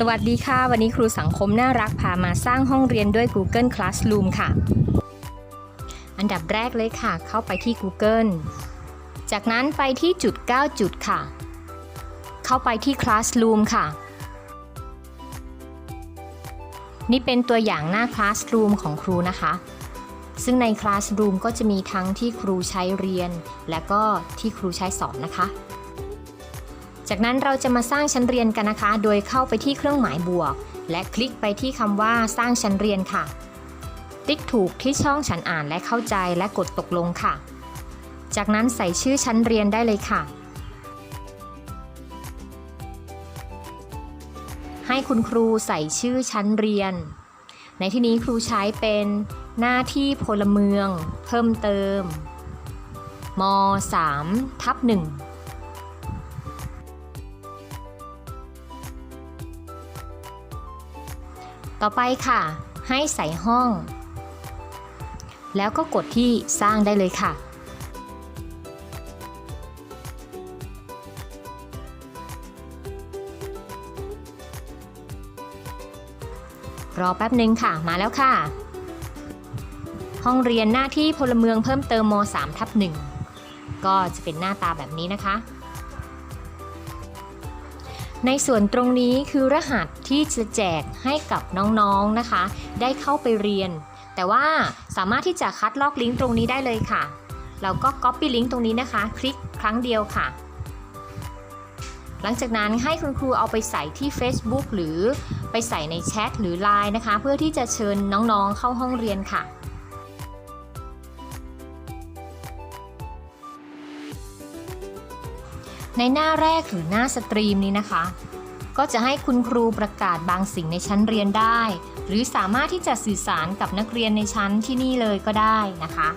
สวัสดีค่ะ วันนี้ครูสังคมน่ารักพามาสร้างห้องเรียนด้วย Google Classroom ค่ะ อันดับแรกเลยค่ะ เข้าไปที่ Google จากนั้นไปที่จุด 9 จุดค่ะ เข้าไปที่ Classroom ค่ะ นี่เป็นตัวอย่างหน้า Classroom ของครูนะคะ ซึ่งใน Classroom ก็จะมีทั้งที่ครูใช้เรียน และก็ที่ครูใช้สอนนะคะ จากนั้นเราจะมาสร้างชั้นเรียนกันนะคะ โดยเข้าไปที่เครื่องหมายบวก และคลิกไปที่คำว่าสร้างชั้นเรียนค่ะ ติ๊กถูกที่ช่องฉันอ่านและเข้าใจและกดตกลงค่ะ จากนั้นใส่ชื่อชั้นเรียนได้เลยค่ะ ให้คุณครูใส่ชื่อชั้นเรียน ในที่นี้ครูใช้เป็นหน้าที่พลเมือง เพิ่มเติมม 3 ทับ1 ต่อไปค่ะ ให้ใส่ห้อง แล้วก็กดที่สร้างได้เลยค่ะ รอแป๊บหนึ่งค่ะมาแล้วค่ะ ห้องเรียนหน้าที่พลเมืองเพิ่มเติมม 3 ทับ1ก็จะเป็นหน้าตาแบบนี้นะคะ ในส่วนตรงนี้คือรหัสที่จะแจกให้กับน้องๆนะคะ ได้เข้าไปเรียน แต่ว่าสามารถที่จะคัดลอกลิงก์ตรงนี้ได้เลยค่ะ เราก็ Copy ลิงก์ตรงนี้นะคะ คลิกครั้งเดียวค่ะ หลังจากนั้นให้คุณครูเอาไปใส่ที่ Facebook หรือไปใส่ในแชทหรือ Line นะคะ เพื่อที่จะเชิญน้องๆเข้าห้องเรียนค่ะ ในหน้าแรกหรือหน้าสตรีมนี้นะคะ ก็จะให้คุณครูประกาศบางสิ่งในชั้นเรียนได้ หรือสามารถที่จะสื่อสารกับนักเรียนในชั้นที่นี่เลยก็ได้นะคะ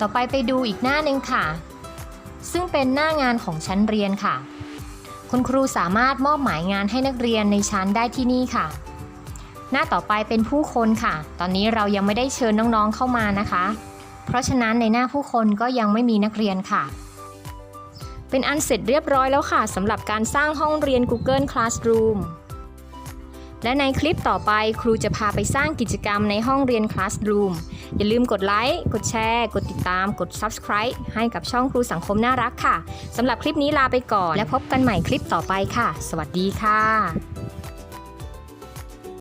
ต่อไปไปดูอีกหน้าหนึ่งค่ะ ซึ่งเป็นหน้างานของชั้นเรียนค่ะ คุณครูสามารถมอบหมายงานให้นักเรียนในชั้นได้ที่นี่ค่ะ หน้าต่อไปเป็นผู้คนค่ะ ตอนนี้เรายังไม่ได้เชิญน้องๆเข้ามานะคะ เพราะฉะนั้นในหน้าผู้คนก็ยังไม่มีนักเรียนค่ะ เป็นอันเสร็จเรียบร้อยแล้วค่ะสำหรับการสร้างห้องเรียน Google Classroom และในคลิปต่อไปครูจะพาไปสร้างกิจกรรมในห้องเรียน Classroom อย่าลืมกดไลค์ กดแชร์ กดติดตาม กด Subscribe ให้กับช่องครูสังคมน่ารักค่ะสำหรับคลิปนี้ลาไปก่อน และพบกันใหม่คลิปต่อไปค่ะ สวัสดีค่ะ